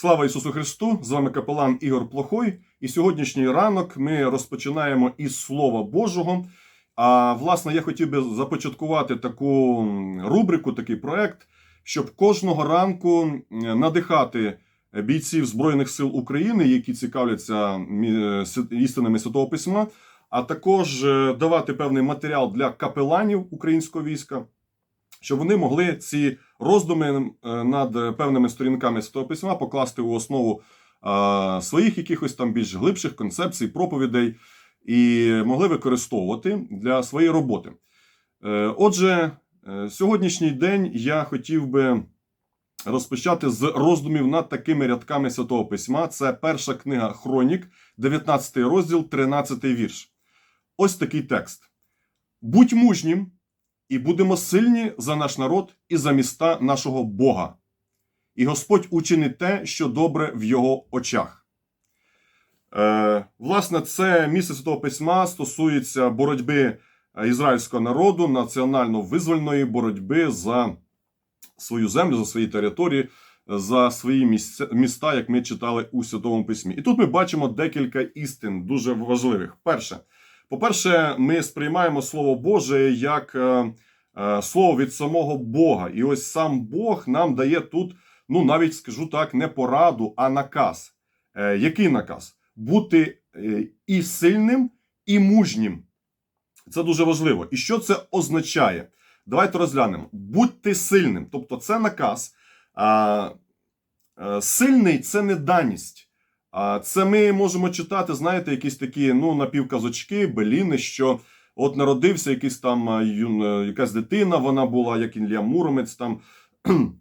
Слава Ісусу Христу! З вами капелан Ігор Плохой. І сьогоднішній ранок ми розпочинаємо із Слова Божого. А власне, я хотів би започаткувати таку рубрику, такий проект, щоб кожного ранку надихати бійців Збройних сил України, які цікавляться істинами Святого Письма, а також е, давати певний матеріал для капеланів українського війська, щоб вони могли ці роздуми е, над певними сторінками Святого Письма покласти у основу е, своїх якихось там більш глибших концепцій, проповідей і могли використовувати для своєї роботи. Е, Отже, сьогоднішній день я хотів би розпочати з роздумів над такими рядками Святого Письма. Це перша книга Хронік, 19 розділ, 13 вірш. Ось такий текст: Будь мужнім, і будемо сильні за наш народ і за міста нашого Бога. І Господь учинить те, що добре в його очах. Е, власне, це місце Святого Письма стосується боротьби ізраїльського народу, національно-визвольної боротьби за свою землю, за свої території, за свої міста, як ми читали у Святому Письмі. І тут ми бачимо декілька істин дуже важливих. Перше, по-перше, ми сприймаємо Слово Боже як е, слово від самого Бога. І ось сам Бог нам дає тут, ну навіть скажу так, не пораду, а наказ. Е, який наказ? Бути е, і сильним, і мужнім. Це дуже важливо. І що це означає? Давайте розглянемо. Будьте сильним. Тобто, це наказ. Сильний це не даність. Це ми можемо читати, знаєте, якісь такі ну, напівказочки, беліни, що от народився якийсь там юн, е, якась дитина, вона була, як Ілля Муромець, там,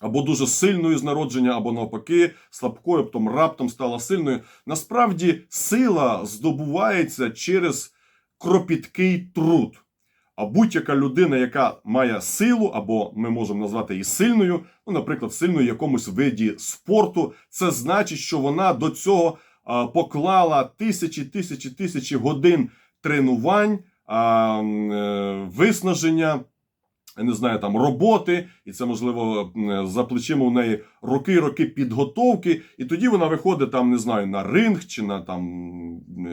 або дуже сильною з народження, або навпаки, слабкою, потім раптом стала сильною. Насправді сила здобувається через кропіткий труд. А будь-яка людина, яка має силу, або ми можемо назвати її сильною, ну, наприклад, сильною в якомусь виді спорту, це значить, що вона до цього поклала тисячі, тисячі, тисячі годин тренувань, е, виснаження. Не знаю, там роботи, і це можливо за плечима у неї роки, роки підготовки, і тоді вона виходить там, не знаю, на ринг чи на там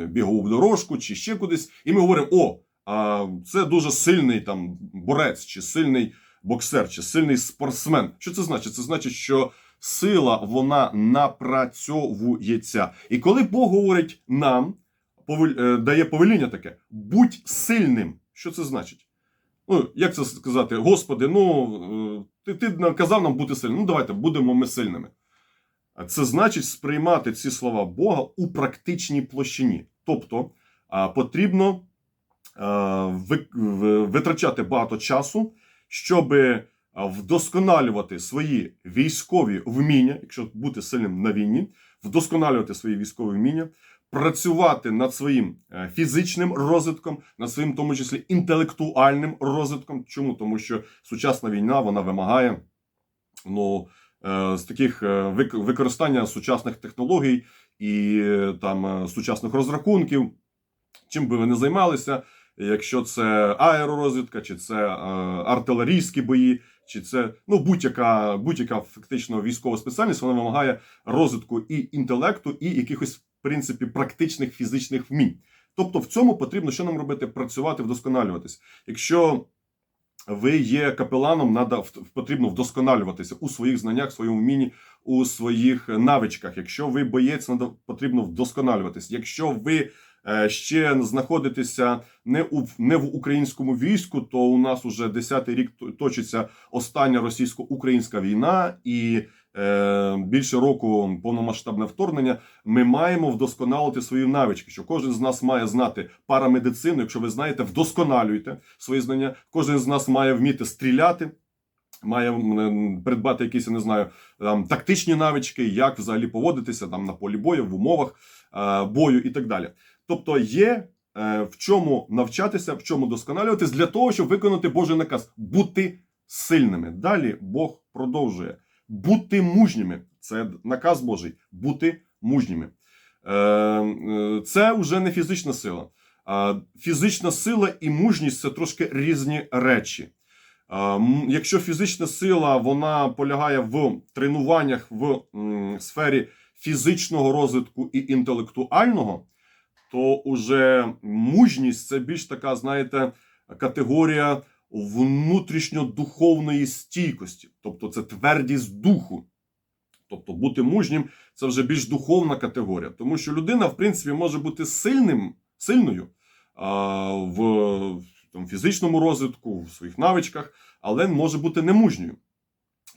бігову дорожку, чи ще кудись. І ми говоримо: о, а це дуже сильний там борець, чи сильний боксер, чи сильний спортсмен. Що це значить? Це значить, що сила вона напрацьовується. І коли Бог говорить нам, е, дає повеління таке: будь сильним. Що це значить? Ну, як це сказати, Господи, ну е, ти, ти наказав нам бути сильними. Ну, давайте будемо ми сильними. Це значить сприймати ці слова Бога у практичній площині. Тобто потрібно витрачати багато часу, щоб вдосконалювати свої військові вміння, якщо бути сильним на війні, вдосконалювати свої військові вміння, працювати над своїм е, фізичним розвитком, над своїм, в тому числі, інтелектуальним розвитком. Чому? Тому що сучасна війна вона вимагає ну, е, з таких е, використання сучасних технологій і там сучасних розрахунків. Чим би ви не займалися, якщо це аеророзвідка, чи це артилерійські бої, чи це ну будь-яка будь-яка фактично військова спеціальність, вона вимагає розвитку і інтелекту, і якихось принципі практичних фізичних вмінь. Тобто, в цьому потрібно що нам робити? Працювати, вдосконалюватись. Якщо ви є капеланом, надо, потрібно вдосконалюватися у своїх знаннях, своєму вмінні, у своїх навичках. Якщо ви боєць, надо, потрібно вдосконалюватись. Якщо ви е, ще знаходитеся не у не в українському війську, то у нас уже 10-й рік точиться остання російсько-українська війна, і е, більше року повномасштабне вторгнення. Ми маємо вдосконалити свої навички. Що кожен з нас має знати парамедицину. Якщо ви знаєте, вдосконалюйте свої знання. Кожен з нас має вміти стріляти. Має придбати якісь, я не знаю, там тактичні навички, як взагалі поводитися там на полі бою, в умовах е, бою і так далі. Тобто є е, в чому навчатися, в чому досконалюватись для того, щоб виконати Божий наказ бути сильними. Далі Бог продовжує бути мужніми. Це наказ Божий бути мужніми. Е, е, Це вже не фізична сила. Фізична сила і мужність це трошки різні речі. Якщо фізична сила вона полягає в тренуваннях в сфері фізичного розвитку і інтелектуального, то уже мужність це більш така, знаєте, категорія внутрішньодуховної стійкості, тобто це твердість духу. Тобто бути мужнім це вже більш духовна категорія, тому що людина, в принципі, може бути сильним, сильною а, в там, фізичному розвитку, в своїх навичках, але може бути немужньою.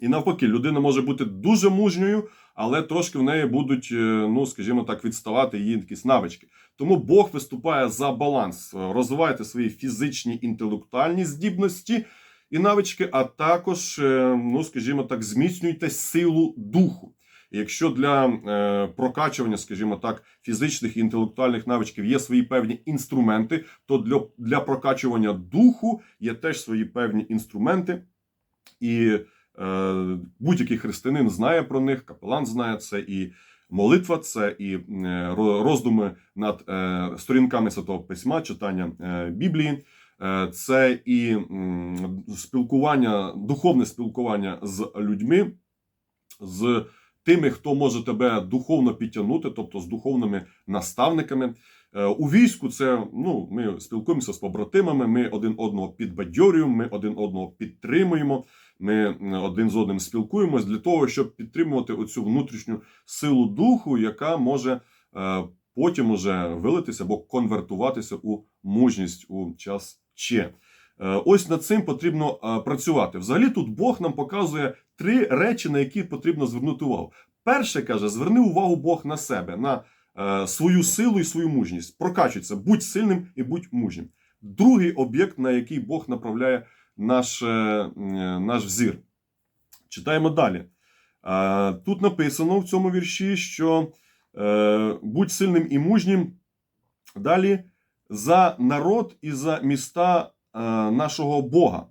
І навпаки, людина може бути дуже мужньою, але трошки в неї будуть, е, ну скажімо так, відставати її якісь навички. Тому Бог виступає за баланс. Розвивайте свої фізичні інтелектуальні здібності і навички, а також, е, ну скажімо так, зміцнюйте силу духу. Якщо для е, прокачування, скажімо так, фізичних і інтелектуальних навичків є свої певні інструменти, то для, для прокачування духу є теж свої певні інструменти. І будь-який християнин знає про них, капелан знає це, і молитва це, і е, роздуми над е, сторінками Святого Письма, читання е, Біблії. Е, Це і спілкування, духовне спілкування з людьми, з тими, хто може тебе духовно підтягнути, тобто з духовними наставниками. Е, У війську це ну, ми спілкуємося з побратимами, ми один одного підбадьорюємо, ми один одного підтримуємо. Ми один з одним спілкуємось для того, щоб підтримувати оцю внутрішню силу духу, яка може е, потім уже вилитися або конвертуватися у мужність у час ще. Е, Ось над цим потрібно е, працювати. Взагалі, тут Бог нам показує три речі, на які потрібно звернути увагу. Перше каже: зверни увагу Бог на себе, на свою силу і свою мужність. Прокачуйся, будь сильним і будь мужнім. Другий об'єкт, на який Бог направляє наш, е, наш взір. Читаємо далі. Е, Тут написано в цьому вірші, що е, будь сильним і мужнім. Далі за народ і за міста е, нашого Бога.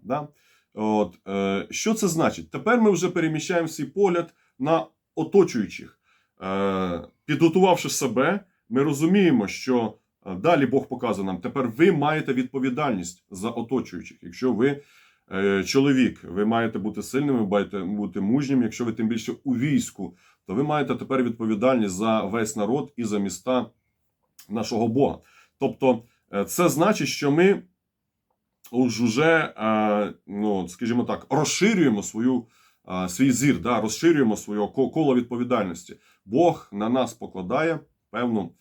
От, е, що це значить? Тепер ми вже переміщаємо свій погляд на оточуючих. Е, підготувавши себе, ми розуміємо, що е, далі Бог показує нам, тепер ви маєте відповідальність за оточуючих. Якщо ви е, чоловік, ви маєте бути сильним, ви маєте бути мужнім. Якщо ви тим більше у війську, то ви маєте тепер відповідальність за весь народ і за міста нашого Бога. Тобто, е, це значить, що ми уже, е, ну, скажімо так, розширюємо свою, свій зір, да, розширюємо своє коло відповідальності. Бог на нас покладає певну,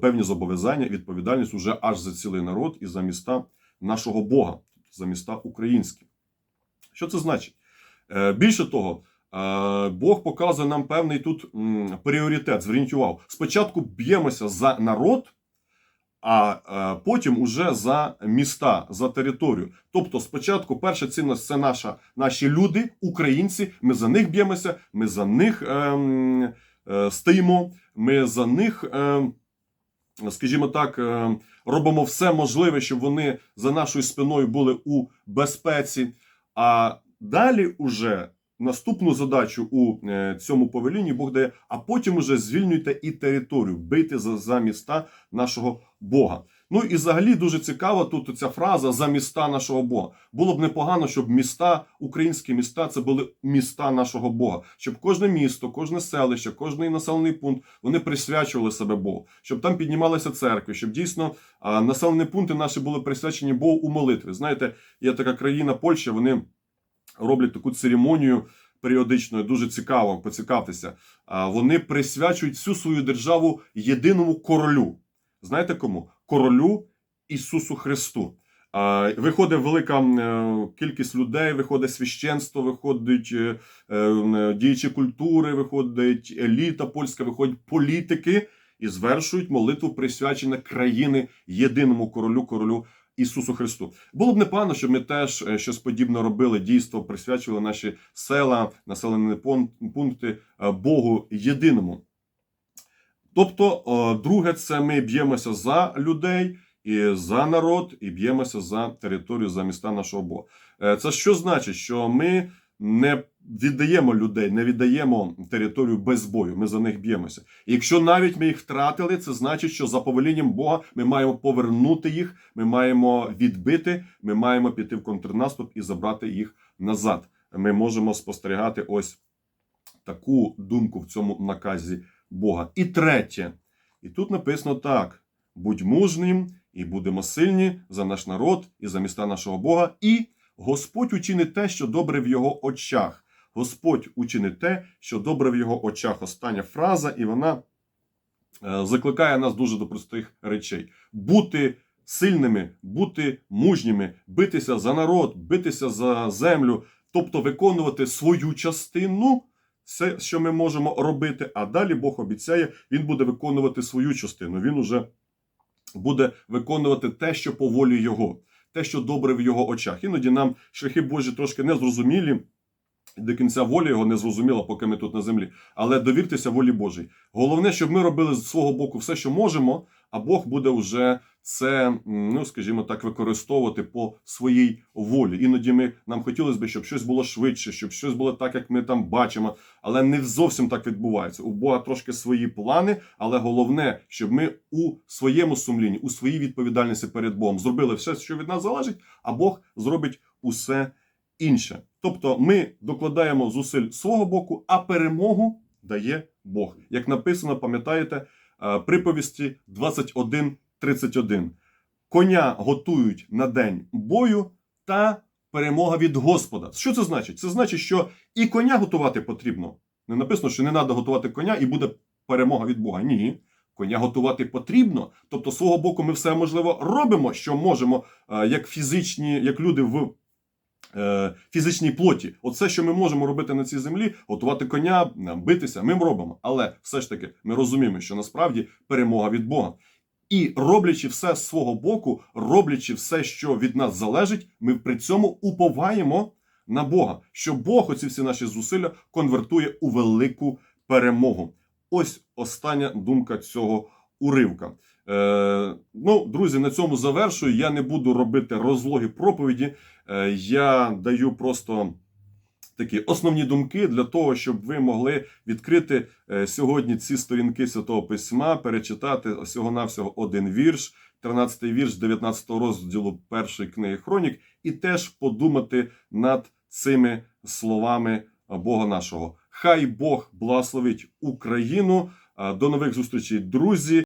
певні зобов'язання, відповідальність уже аж за цілий народ і за міста нашого Бога, за міста українські. Що це значить? Е, Більше того, е, Бог показує нам певний тут пріоритет. Зверніть увагу. Спочатку б'ємося за народ, а е, потім уже за міста, за територію. Тобто, спочатку перша цінність це наша, наші люди, українці. Ми за них б'ємося, ми за них ем, е, стоїмо, ми за них. ем, Скажімо так, е, робимо все можливе, щоб вони за нашою спиною були у безпеці. А далі уже наступну задачу у е, цьому повелінні Бог дає, а потім уже звільнюйте і територію, бийте за, за міста нашого Бога. Ну і взагалі дуже цікава тут ця фраза за міста нашого Бога. Було б непогано, щоб міста, українські міста, це були міста нашого Бога, щоб кожне місто, кожне селище, кожний населений пункт вони присвячували себе Богу, щоб там піднімалися церкви, щоб дійсно населені пункти наші були присвячені Богу у молитві. Знаєте, є така країна Польща, вони роблять таку церемонію періодично, дуже цікаво поцікавтеся. Вони присвячують всю свою державу єдиному королю. Знаєте кому? Королю Ісусу Христу. Виходить велика е, кількість людей, виходить священство, виходить е, е, діячі культури, виходить еліта польська, виходять політики і звершують молитву присвячення країни єдиному королю, королю Ісусу Христу. Було б непогано, щоб ми теж щось подібне робили, дійство присвячували наші села, населені пункти Богу єдиному. Тобто, е, друге, це ми б'ємося за людей і за народ, і б'ємося за територію, за міста нашого Бога. Е, Це що значить? Що ми не віддаємо людей, не віддаємо територію без бою. Ми за них б'ємося. І якщо навіть ми їх втратили, це значить, що за повелінням Бога ми маємо повернути їх, ми маємо відбити, ми маємо піти в контрнаступ і забрати їх назад. Ми можемо спостерігати ось таку думку в цьому наказі Бога. І третє, і тут написано так: будь мужнім і будемо сильні за наш народ і за міста нашого Бога. І Господь учинить те, що добре в його очах. Господь учинить те, що добре в його очах. Остання фраза, і вона е, закликає нас дуже до простих речей: бути сильними, бути мужніми, битися за народ, битися за землю, тобто виконувати свою частину. Все, що ми можемо робити, а далі Бог обіцяє, він буде виконувати свою частину. Він уже буде виконувати те, що по волі Його, те, що добре в його очах. Іноді нам шляхи Божі трошки незрозумілі. До кінця волі його не зрозуміла, поки ми тут на землі. Але довіртеся волі Божій. Головне, щоб ми робили з свого боку все, що можемо, а Бог буде вже це, ну скажімо так, використовувати по своїй волі. Іноді ми нам хотілося б, щоб щось було швидше, щоб щось було так, як ми там бачимо. Але не зовсім так відбувається. У Бога трошки свої плани, але головне, щоб ми у своєму сумлінні, у своїй відповідальності перед Богом зробили все, що від нас залежить, а Бог зробить усе інше. Тобто ми докладаємо зусиль свого боку, а перемогу дає Бог. Як написано, пам'ятаєте, приповісті 21.31. Коня готують на день бою та перемога від Господа. Що це значить? Це значить, що і коня готувати потрібно. Не написано, що не треба готувати коня і буде перемога від Бога. Ні. Коня готувати потрібно. Тобто, з свого боку, ми все можливо робимо, що можемо, е, як фізичні, як люди в е, фізичній плоті. Оце, що ми можемо робити на цій землі, готувати коня, е, битися, ми робимо. Але все ж таки ми розуміємо, що насправді перемога від Бога. І роблячи все з свого боку, роблячи все, що від нас залежить, ми при цьому уповаємо на Бога, що Бог оці всі наші зусилля конвертує у велику перемогу. Ось остання думка цього уривка. Е, ну, друзі, на цьому завершую. Я не буду робити розлоги проповіді. Е, я даю просто такі основні думки для того, щоб ви могли відкрити е, сьогодні ці сторінки Святого Письма, перечитати всього-навсього один вірш, 13-й вірш 19 го розділу першої книги Хронік, і теж подумати над цими словами Бога нашого. Хай Бог благословить Україну. Е, До нових зустрічей, друзі.